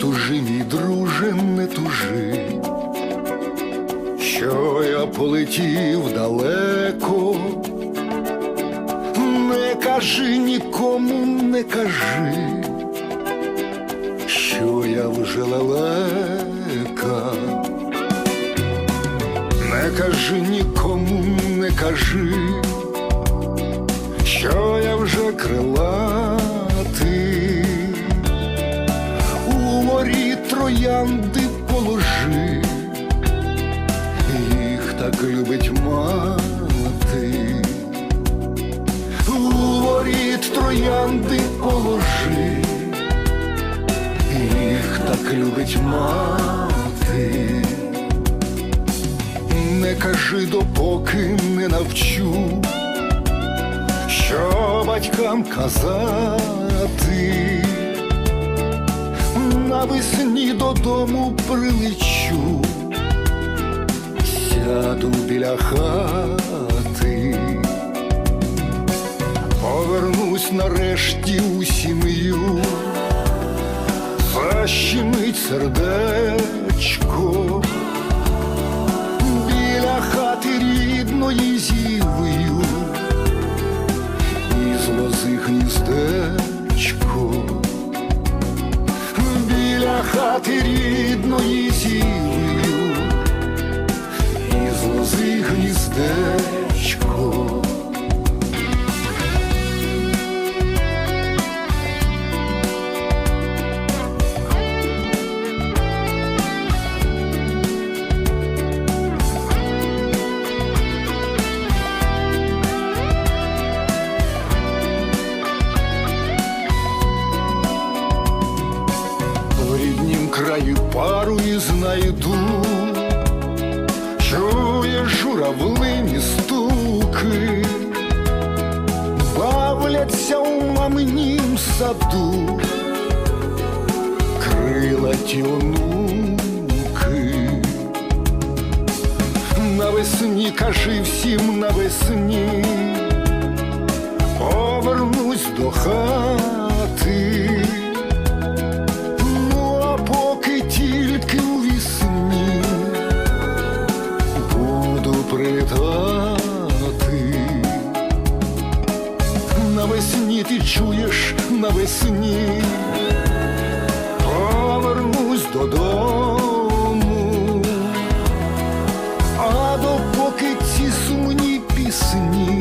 тужи, мій друже, не тужи, що я полетів далеко, не кажи нікому, не кажи, що я вже лелека. Не кажи нікому, не кажи, що я вже крилатий, любить мати, у воріт троянди положи, їх так любить мати. Не кажи, допоки не навчу, що батькам казати, навесні додому прилечу, сяду біля хати, повернусь нарешті у сім'ю, защемить сердечко. Біля хати рідної зівою, і з лози гніздечко, біля хати рідної зівою, гніздечко. В ріднім краю пару і знайду, чує журавлині стуки, бавляться у маминім саду, крила онуки. Навесні кажи всім навесні, повернусь до хати. Чуєш навесні, повернусь додому, а допоки ці сумні пісні